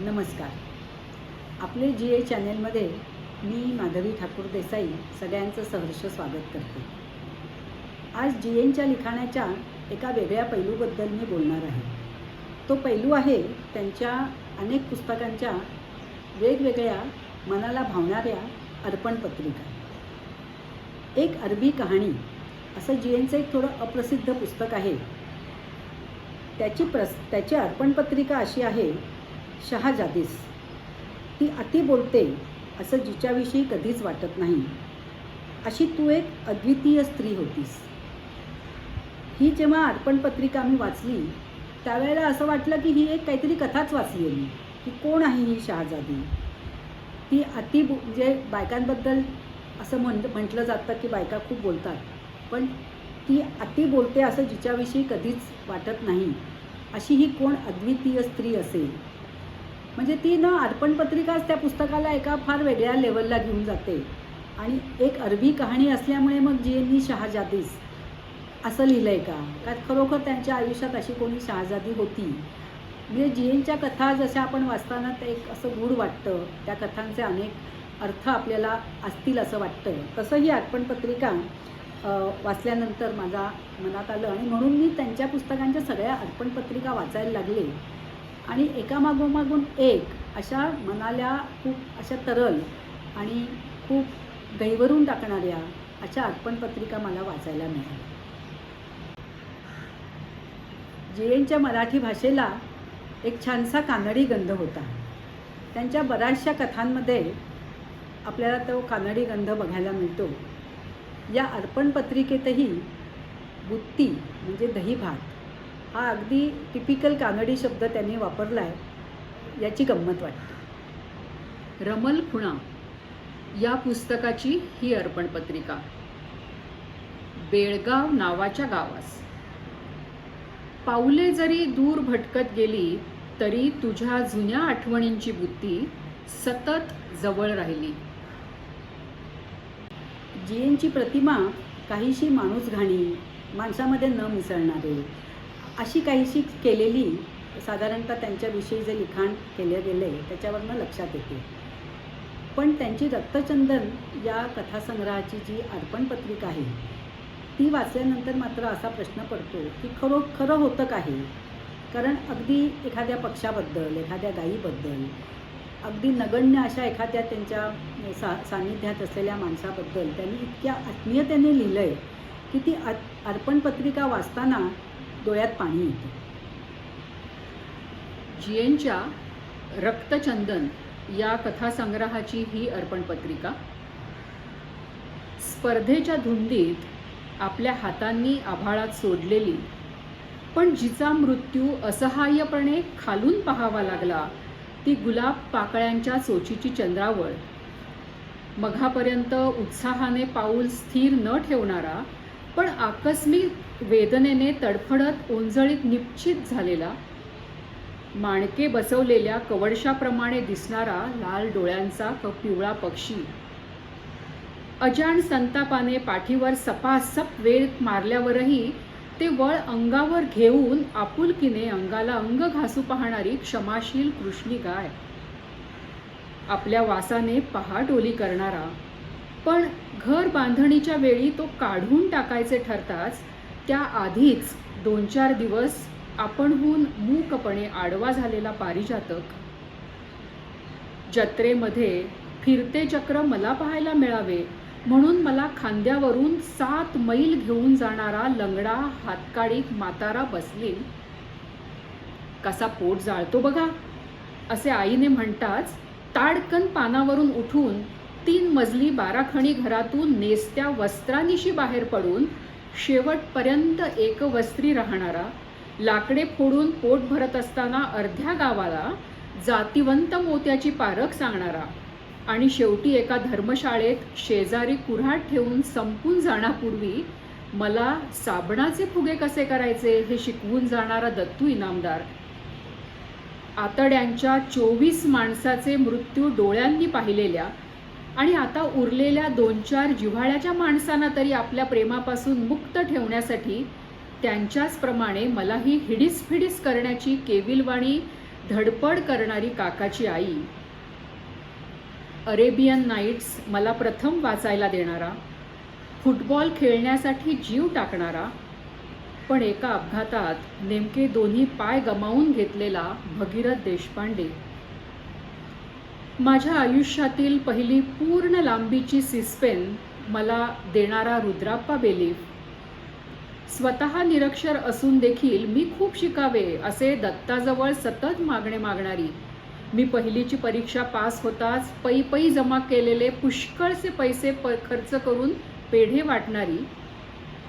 नमस्कार. आपले जी ए चॅनेलमध्ये मी माधवी ठाकूर देसाई सगळ्यांचं सहर्ष स्वागत करते. आज जी एनच्या लिखाणाच्या एका वेगळ्या पैलूबद्दल मी बोलणार आहे. तो पैलू आहे त्यांच्या अनेक पुस्तकांच्या वेगवेगळ्या मनाला भावणाऱ्या अर्पण पत्रिका. एक अरबी कहाणी असं जी एनचं एक थोडं अप्रसिद्ध पुस्तक आहे. त्याची प्रस त्याची अर्पणपत्रिका अशी आहे शहाजादीस. ती अति बोलते असं जिच्याविषयी कधीच वाटत नाही. अशी तू एक अद्वितीय स्त्री होतीस. ही जेव्हा अर्पणपत्रिका मी वाचली त्यावेळेला असं वाटलं की ही एक काहीतरी कथाच वाचली मी की कोण आहे ही शहाजादी? ती अति म्हणजे बायकांबद्दल असं म्हण म्हटलं जातं की बायका खूप बोलतात पण ती अति बोलते असं जिच्याविषयी कधीच वाटत नाही. अशी ही कोण अद्वितीय स्त्री असेल? म्हणजे ती ना अर्पणपत्रिकाच त्या पुस्तकाला एका फार वेगळ्या लेवलला घेऊन जाते. आणि एक अरबी कहाणी असल्यामुळे मग जी एननी शहाजादीस असं लिहिलं आहे का? का खरोखर त्यांच्या आयुष्यात अशी कोणी शहाजादी होती? म्हणजे जी एनच्या कथा जशा आपण वाचताना ते एक असं गूढ वाटतं त्या कथांचे अनेक अर्थ आपल्याला असतील असं वाटतं. तसं ही अर्पणपत्रिका वाचल्यानंतर माझा मनात आलं. आणि म्हणून मी त्यांच्या पुस्तकांच्या सगळ्या अर्पणपत्रिका वाचायला लागले. आणि एकामागोमागून एक अशा मनाला खूप अशा तरल आणि खूप गैवरून टाकणाऱ्या अशा अर्पणपत्रिका मला वाचायला मिळाल्या. जे मराठी भाषेला एक छानसा कानडी गंध होता. त्यांच्या बऱ्याचशा कथांमध्ये आपल्याला तो कानडी गंध बघायला मिळतो. या अर्पणपत्रिकेतही बुत्ती म्हणजे दही भात हा अगदी टिपिकल कानडी शब्द त्यांनी वापरला आहे. याची गंमत वाटते. रमल खुणा या पुस्तकाची ही अर्पण पत्रिका. बेळगाव नावाच्या गावास. पाऊले जरी दूर भटकत गेली तरी तुझ्या जुन्या आठवणींची बुद्धी सतत जवळ राहिली. जी एनची प्रतिमा काहीशी माणूस घाणी माणसामध्ये न मिसळणारे. अशी काहीशी केलेली साधारणतः त्यांच्याविषयी जे लिखाण केलं गेलं आहे त्याच्यावरनं लक्षात येते. पण त्यांची रक्तचंदन या कथासंग्रहाची जी अर्पणपत्रिका आहे ती वाचल्यानंतर मात्र असा प्रश्न पडतो की खरो खरं होतं काही कारण अगदी एखाद्या पक्षाबद्दल एखाद्या गायीबद्दल अगदी नगण्य अशा एखाद्या त्यांच्या सा सान्निध्यात असलेल्या माणसाबद्दल त्यांनी इतक्या आत्मीयतेने लिहिलं आहे की ती अर्पण अर्पणपत्रिका वाचताना डोळ्यात पाणी येतं. जीएनच्या रक्तचंदन या कथासंग्रहाची ही अर्पणपत्रिका स्पर्धेच्या धुंदीत आपल्या हातांनी आभाळात सोडलेली पण जिचा मृत्यू असहाय्यपणे खालून पाहावा लागला ती गुलाब पाकळ्यांच्या चोचीची चंद्रावळ. मघापर्यंत उत्साहाने पाऊल स्थिर न ठेवणारा पण आकस्मिक वेदनेने तडफडत ओंजळीत निश्चित झालेला माणके बसवलेल्या कवडशाप्रमाणे दिसणारा लाल डोळ्यांचा क पिवळा पक्षी. अजाण संतापाने पाठीवर सपासप वेळ मारल्यावरही ते वळ अंगावर घेऊन आपुलकीने अंगाला अंग घासू पाहणारी क्षमाशील कृष्णी गाय आपल्या वासाने पहाडोली करणारा पण घर बांधणीच्या वेळी तो काढून टाकायचे ठरताच त्या आधीच दोन चार दिवस आपणहून मूकपणे आडवा झालेला पारिजातक. जत्रेमध्ये फिरते चक्र मला पाहायला मिळावे म्हणून मला खांद्यावरून सात मैल घेऊन जाणारा लंगडा हातकाळीक म्हातारा बसलीन कसा पोट जाळतो बघा असे आईने म्हणताच ताडकन पानावरून उठून तीन मजली बाराखणी घरातून नेसत्या वस्त्रानिशी बाहेर पडून शेवटपर्यंत एकवस्त्री राहणारा लाकडे फोडून पोट भरत असताना अर्ध्या गावाला जातिवंत मोत्याची पारख सांगणारा आणि शेवटी एका धर्मशाळेत शेजारी कुऱ्हाड ठेवून संपून जाण्यापूर्वी मला साबणाचे फुगे कसे करायचे हे शिकवून जाणारा दत्तू इनामदार. आतड्यांच्या चोवीस माणसाचे मृत्यू डोळ्यांनी पाहिलेल्या आणि आता उरलेल्या दोन चार जिव्हाळ्याच्या माणसांना तरी आपल्या प्रेमापासून मुक्त ठेवण्यासाठी त्यांच्याचप्रमाणे मलाही हिडीस फिडीस करण्याची केविलवाणी धडपड करणारी काकाची आई. अरेबियन नाईट्स मला प्रथम वाचायला देणारा फुटबॉल खेळण्यासाठी जीव टाकणारा पण एका अपघातात नेमके दोन्ही पाय गमावून घेतलेला भगीरथ देशपांडे. माझ्या आयुष्यातील पहिली पूर्ण लांबीची सिस्पेन मला देणारा रुद्राप्पा बेलीफ. स्वतः निरक्षर असून देखील मी खूप शिकावे असे दत्ताजवळ सतत मागणे मागणारी. मी पहिलीची परीक्षा पास होताच पै पै जमा केलेले पुष्कळचे पैसे प खर्च करून पेढे वाटणारी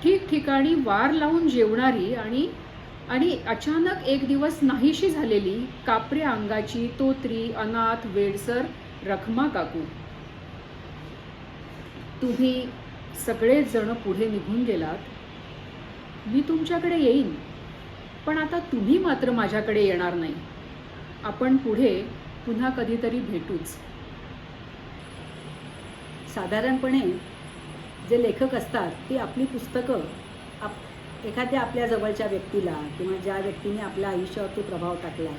ठिकठिकाणी वार लावून जेवणारी आणि आणि अचानक एक दिवस नाहीशी झालेली कापऱ्या अंगाची तोत्री अनाथ वेडसर रखमा काकू. तुम्ही सगळेजण पुढे निघून गेलात. मी तुमच्याकडे येईन पण आता तुम्ही मात्र माझ्याकडे येणार नाही. आपण पुढे पुन्हा कधीतरी भेटूच. साधारणपणे जे लेखक असतात ती आपली पुस्तकं आप एखाद्या आपल्या जवळच्या व्यक्तीला किंवा ज्या व्यक्तीने आपल्या आयुष्यावरती प्रभाव टाकला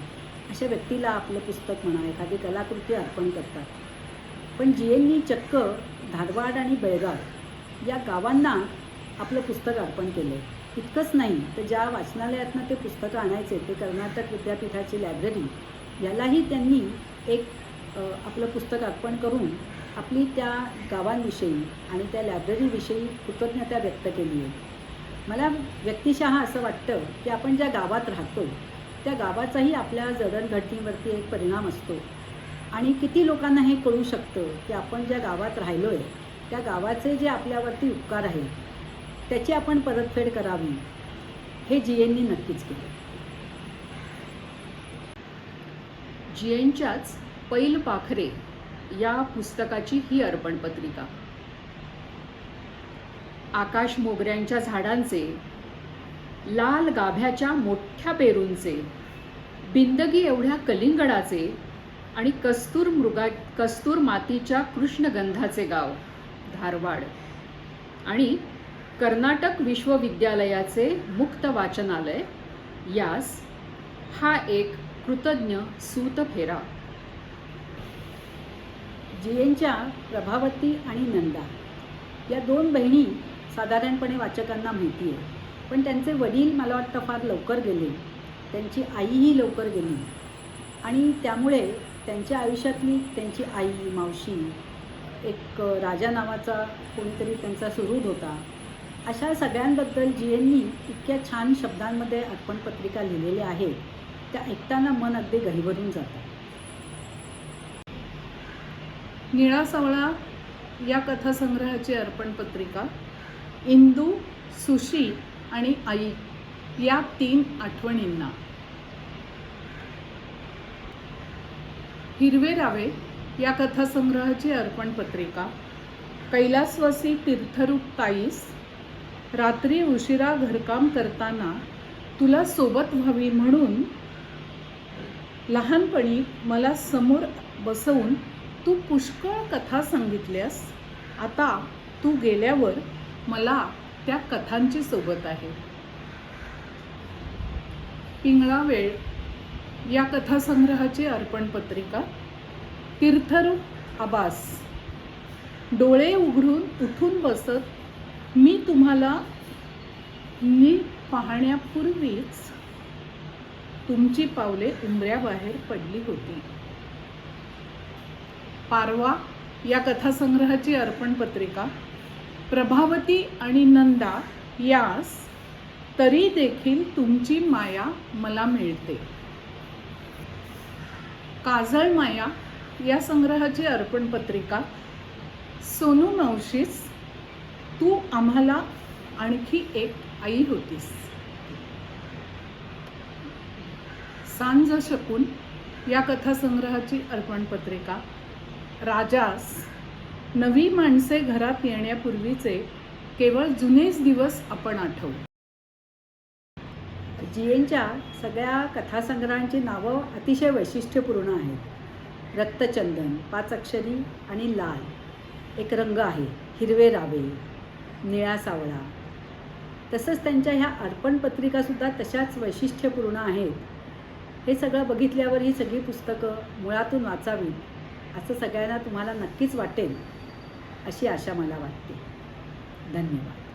अशा व्यक्तीला आपलं पुस्तक म्हणा एखादी कलाकृती अर्पण करतात. पण जी एननी चक्क धारवाड आणि बेळगाव या गावांना आपलं पुस्तक अर्पण केलं. आहे इतकंच नाही तर ज्या वाचनालयातनं ते पुस्तकं आणायचे ते कर्नाटक विद्यापीठाची लायब्ररी यालाही त्यांनी एक आपलं पुस्तक अर्पण करून आपली त्या गावांविषयी आणि त्या लायब्ररीविषयी कृतज्ञता व्यक्त केली आहे. मला व्यक्तिशः असं वाटतं की आपण ज्या गावात राहतो त्या गावाचाही आपल्या जडणघडणीवरती एक परिणाम असतो. आणि किती लोकांना हे कळू शकतं की आपण ज्या गावात राहिलो आहे त्या गावाचे जे आपल्यावरती उपकार आहेत त्याची आपण परतफेड करावी हे जी एननी नक्कीच केलं. जी एनच्याच पैल पाखरे या पुस्तकाची ही अर्पण पत्रिका आकाश मोगऱ्यांच्या झाडांचे लाल गाभ्याच्या मोठ्या पेरूंचे बिंदगी एवढ्या कलिंगडाचे आणि कस्तूर मृगा कस्तूर मातीच्या कृष्णगंधाचे गाव धारवाड. आणि कर्नाटक विश्वविद्यालयाचे मुक्त वाचनालय यास हा एक कृतज्ञ सूतफेरा जी प्रभावती आणि नंदा. या दोन बहिणी साधारणपणे वाचकांना माहिती आहे. पण त्यांचे वडील मला वाटतं फार लवकर गेले. त्यांची आईही लवकर गेली. आणि त्यामुळे त्यांच्या आयुष्यातली त्यांची आई मावशी एक राजा नावाचा कोणीतरी त्यांचा सुहृद होता. अशा सगळ्यांबद्दल जी इतक्या छान शब्दांमध्ये अर्पणपत्रिका लिहिलेल्या आहेत त्या ऐकताना मन अगदी गहिवरून जातं. निळा सावळा या कथासंग्रहाची अर्पण पत्रिका इंदू सुशी आणि आई या तीन आठवणींना. हिरवे रावे या कथासंग्रहाची अर्पण पत्रिका कैलासवासी तीर्थरूप ताईस रात्री उशिरा घरकाम करताना तुला सोबत व्हावी म्हणून लहानपणी मला समोर बसवून तू पुष्कळ कथा सांगितल्यास आता तू गेल्यावर मला त्या कथांची सोबत आहे. पिंगळा वेळ या कथासंग्रहाची अर्पण पत्रिका तीर्थर आबास. डोळे उघडून उठून बसत मी तुम्हाला नीट पाहण्यापूर्वीच तुमची पावले उमऱ्याबाहेर पडली होती. पारवा या कथासंग्रहाची अर्पण पत्रिका प्रभावती आणि नंदा यास तरी देखील तुमची माया मला मिळते. काजळ माया या संग्रहाची अर्पण पत्रिका. सोनू मावशीस तू आम्हाला आणखी एक आई होतीस. सांज शकून या कथासंग्रहाची अर्पण पत्रिका. राजास नवी माणसे घरात येण्यापूर्वीचे केवळ जुनेच दिवस आपण आठवू. जीएनच्या सगळ्या कथासंग्रहांची नावं अतिशय वैशिष्ट्यपूर्ण आहेत. रक्तचंदन पाच अक्षरी आणि लाल. एक रंग आहे हिरवे रावे निळा सावळा. तसंच त्यांच्या ह्या अर्पण पत्रिकासुद्धा तशाच वैशिष्ट्यपूर्ण आहेत. हे सगळं बघितल्यावर ही सगळी पुस्तकं मुळातून वाचावीत असं सगळ्यांना तुम्हाला नक्कीच वाटेल. अशी आशा मला वाटते. धन्यवाद.